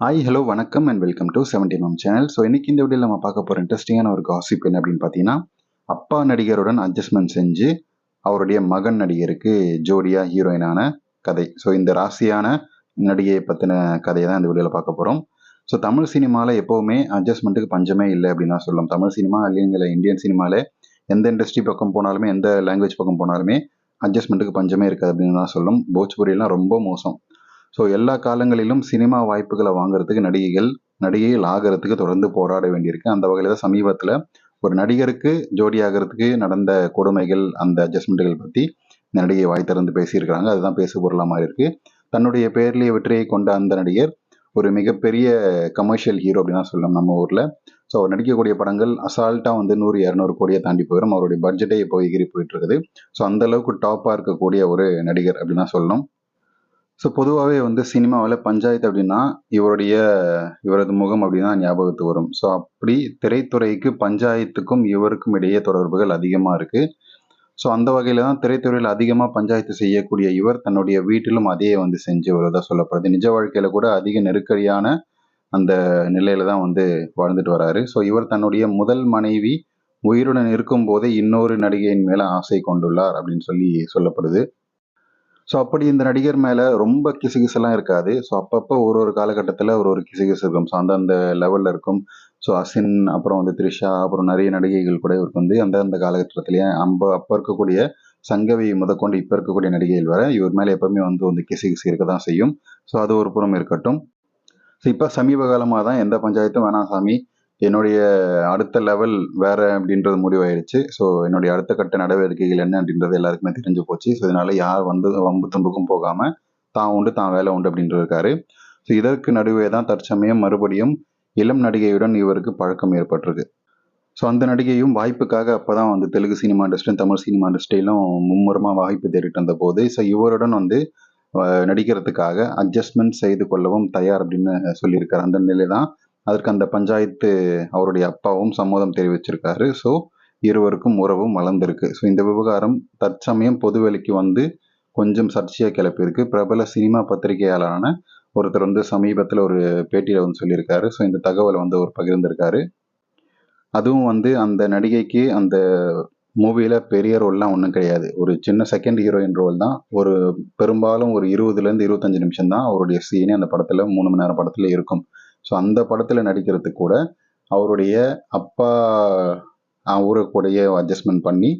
Hi hello வணக்கம் and welcome to seventy ma'am channel so இன்னைக்கு இந்த வீடியோவில் நம்ம பார்க்க போகிற இன்ட்ரெஸ்டிங்கான ஒரு காசிப் என்ன அப்படின்னு பார்த்தீங்கன்னா அப்பா நடிகருடன் அட்ஜஸ்ட்மெண்ட் செஞ்சு அவருடைய மகன் நடிகருக்கு ஜோடியாக ஹீரோயினான கதை. ஸோ இந்த ராசியான நடிகையை பற்றின கதையை தான் இந்த வீடியோவில் பார்க்க போகிறோம் ஸோ தமிழ் சினிமாவில் எப்போவுமே அட்ஜஸ்ட்மெண்ட்டுக்கு பஞ்சமே இல்லை அப்படின்னு தான் சொல்லலாம். தமிழ் சினிமா இல்லைங்கிற இந்தியன் சினிமாவில் எந்த இண்டஸ்ட்ரி பக்கம் போனாலுமே எந்த லாங்குவேஜ் பக்கம் போனாலுமே அட்ஜஸ்ட்மெண்ட்டுக்கு பஞ்சமே இருக்காது அப்படின்னு தான் சொல்லும் போஜ்புரியெல்லாம் ரொம்ப மோசம். ஸோ எல்லா காலங்களிலும் சினிமா வாய்ப்புகளை வாங்குறதுக்கு நடிகைகள் நடிகைகள் ஆகிறதுக்கு தொடர்ந்து போராட வேண்டியிருக்கு. அந்த வகையில் தான் சமீபத்தில் ஒரு நடிகருக்கு ஜோடி ஆகிறதுக்கு நடந்த கொடுமைகள் அந்த அட்ஜஸ்ட்மெண்ட்டுகள் பற்றி நடிகை வாய் திறந்து பேசியிருக்கிறாங்க. அதுதான் பேசு பொருளாக மாதிரி இருக்கு தன்னுடைய பேர்லேயே வெற்றியை கொண்ட அந்த நடிகர் ஒரு மிகப்பெரிய கமர்ஷியல் ஹீரோ அப்படின்னு தான் சொல்லலாம் நம்ம ஊரில். ஸோ அவர் நடிக்கக்கூடிய படங்கள் அசால்ட்டாக வந்து நூறு இரநூறு கோடியை தாண்டி போயிடும் அவருடைய பட்ஜெட்டே இப்போ எகிரி போயிட்டு இருக்குது. ஸோ அந்த அளவுக்கு டாப்பாக இருக்கக்கூடிய ஒரு நடிகர் அப்படின்னு தான் சொல்லணும். ஸோ பொதுவாகவே வந்து சினிமாவில் பஞ்சாயத்து அப்படின்னா இவருடைய இவரது முகம் அப்படின்னா ஞாபகத்துக்கு வரும். ஸோ அப்படி திரைத்துறைக்கு பஞ்சாயத்துக்கும் இவருக்கும் இடையே தொடர்புகள் அதிகமாக இருக்குது ஸோ அந்த வகையில் தான் திரைத்துறையில் அதிகமாக பஞ்சாயத்து செய்யக்கூடிய இவர் தன்னுடைய வீட்டிலும் அதையே வந்து செஞ்சு வருவதாக சொல்லப்படுது. நிஜ வாழ்க்கையில் கூட அதிக நெருக்கடியான அந்த நிலையில தான் வந்து வாழ்ந்துட்டு வராரு. ஸோ இவர் தன்னுடைய முதல் மனைவி உயிருடன் இருக்கும் போதே இன்னொரு நடிகையின் மேலே ஆசை கொண்டுள்ளார் அப்படின்னு சொல்லி சொல்லப்படுது. ஸோ அப்படி இந்த நடிகர் மேலே ரொம்ப கிசுகிசெல்லாம் இருக்காது. ஸோ அப்பப்போ ஒரு ஒரு காலகட்டத்தில் ஒரு ஒரு கிசுகிசு இருக்கும். ஸோ அந்தந்த லெவலில் இருக்கும். ஸோ அசின் அப்புறம் வந்து த்ரிஷா அப்புறம் நிறைய நடிகைகள் கூட இவருக்கு வந்து அந்தந்த காலகட்டத்திலேயே அம்ப அப்போ இருக்கக்கூடிய சங்கவி முதற்கொண்டு இப்போ இருக்கக்கூடிய நடிகைகள் வர இவர் மேலே எப்பவுமே வந்து வந்து கிசுகிசு இருக்க தான் செய்யும். ஸோ அது ஒரு புறம் இருக்கட்டும். ஸோ இப்போ சமீப காலமாக தான் எந்த பஞ்சாயத்தும் வேணாம் சாமி. என்னுடைய அடுத்த லெவல் வேற அப்படின்றது முடிவாயிருச்சு. ஸோ என்னுடைய அடுத்த கட்ட நடவடிக்கைகள் என்ன அப்படின்றது எல்லாருக்குமே தெரிஞ்சு போச்சு. ஸோ இதனால யார் வந்து வம்பு தும்புக்கும் போகாம தான் உண்டு தான் வேலை உண்டு அப்படின்ட்டு இருக்காரு. ஸோ இதற்கு நடுவே தான் தற்சமயம் மறுபடியும் இளம் நடிகையுடன் இவருக்கு பழக்கம் ஏற்பட்டிருக்கு. ஸோ அந்த நடிகையும் வாய்ப்புக்காக அப்போ தான் வந்து தெலுங்கு சினிமா இண்டஸ்ட்ரியும் தமிழ் சினிமா இண்டஸ்ட்ரியிலும் மும்முரமாக வாய்ப்பு தேடிட்டு இருந்த போது ஸோ இவருடன் வந்து நடிக்கிறதுக்காக அட்ஜஸ்ட்மெண்ட் செய்து கொள்ளவும் தயார் அப்படின்னு சொல்லியிருக்கார். அந்த நிலை தான் அதற்கு அந்த பஞ்சாயத்து அவருடைய அப்பாவும் சம்மதம் தெரிவிச்சிருக்காரு. ஸோ இருவருக்கும் உறவும் வளர்ந்திருக்கு ஸோ இந்த விவகாரம் தற்சமயம் பொதுவெளிக்கு வந்து கொஞ்சம் சர்ச்சையாக கிளப்பியிருக்கு. பிரபல சினிமா பத்திரிகையாளரான ஒருத்தர் வந்து சமீபத்தில் ஒரு பேட்டியில் வந்து சொல்லியிருக்காரு. ஸோ இந்த தகவலை வந்து அவர் பகிர்ந்திருக்காரு. அதுவும் வந்து அந்த நடிகைக்கு அந்த மூவியில் பெரிய ரோல்லாம் ஒன்றும் கிடையாது. ஒரு சின்ன செகண்ட் ஹீரோயின் ரோல் தான். ஒரு பெரும்பாலும் ஒரு இருபதுலேருந்து இருபத்தஞ்சு நிமிஷம் தான் அவருடைய சீனே அந்த படத்தில் மூணு மணி நேரம் படத்தில் இருக்கும். ஸோ அந்த படத்தில் நடிக்கிறது கூட அவருடைய அப்பா அவரு கூடயே அட்ஜஸ்ட்மெண்ட் பண்ணி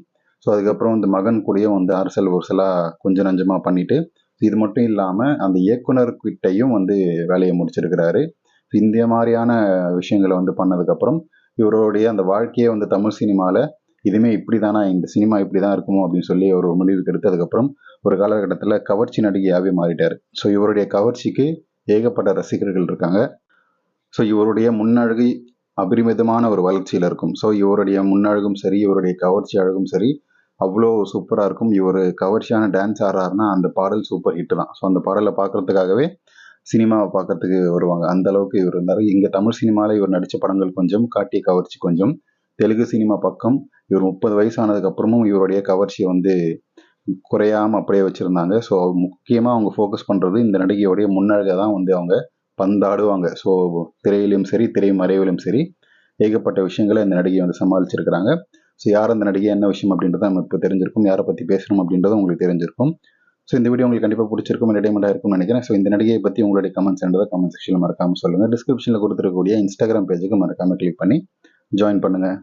ஸோ அதுக்கப்புறம் இந்த மகன் கூடயும் வந்து அரசல் ஒருசலாக கொஞ்சம் நஞ்சமாக பண்ணிட்டு இது மட்டும் இல்லாமல் அந்த இயக்குனர்கிட்டையும் வந்து வேலையை முடிச்சிருக்கிறாரு. இந்த மாதிரியான விஷயங்களை வந்து பண்ணதுக்கப்புறம் இவருடைய அந்த வாழ்க்கையை வந்து தமிழ் சினிமாவில் இதுவுமே இப்படி தானா இந்த சினிமா இப்படி தான் இருக்குமோ அப்படின்னு சொல்லி அவர் ஒரு முடிவுக்கு எடுத்து அதுக்கப்புறம் ஒரு காலகட்டத்தில் கவர்ச்சி நடிகையாகவே மாறிட்டார். ஸோ இவருடைய கவர்ச்சிக்கு ஏகப்பட்ட ரசிகர்கள் இருக்காங்க. ஸோ இவருடைய முன்னழகு அபரிமிதமான ஒரு வளர்ச்சியில் இருக்கும். ஸோ இவருடைய முன்னழகும் சரி இவருடைய கவர்ச்சி அழகும் சரி அவ்வளோ சூப்பராக இருக்கும். இவர் கவர்ச்சியான டான்ஸ் ஆடுறாருன்னா அந்த பாடல் சூப்பர் ஹிட் தான். ஸோ அந்த பாடலை பார்க்குறதுக்காகவே சினிமாவை பார்க்கறதுக்கு வருவாங்க. அந்த அளவுக்கு இவர் இருந்தார். இங்கே தமிழ் சினிமாவில் இவர் நடித்த படங்கள் கொஞ்சம் காட்டிய கவர்ச்சி கொஞ்சம் தெலுங்கு சினிமா பக்கம் இவர் முப்பது வயசானதுக்கு அப்புறமும் இவருடைய கவர்ச்சியை வந்து குறையாமல் அப்படியே வச்சுருந்தாங்க. ஸோ முக்கியமாக அவங்க ஃபோக்கஸ் பண்ணுறது இந்த நடிகையோடைய முன்னழகை தான் வந்து அவங்க பந்தாடுவாங்க. ஸோ திரையிலும் சரி திரை மறைவிலும் சரி ஏகப்பட்ட விஷயங்களை இந்த நடிகை வந்து சமாளிச்சிருக்கிறாங்க. ஸோ யார் அந்த நடிகை என்ன விஷயம் அப்படின்றத நம்ம இப்போ தெரிஞ்சிருக்கும். யாரை பற்றி பேசணும் அப்படின்றது உங்களுக்கு தெரிஞ்சிருக்கும். ஸோ இந்த வீடியோ உங்களுக்கு கண்டிப்பாக பிடிச்சிருக்கும் என்டர்டைன்மெண்ட்டாக இருக்கும்னு நினைக்கிறேன். ஸோ இந்த நடிகையை பற்றி உங்களுடைய கமெண்ட்ஸ் என்றதை கமெண்ட் செக்ஷனில் மறக்காமல் சொல்லுங்கள் டிஸ்கிரிப்ஷனில் கொடுத்துருக்கக்கூடிய இன்ஸ்டாகிராம் பேஜுக்கு மறக்காமல் கிளிக் பண்ணி ஜாயின் பண்ணுங்கள்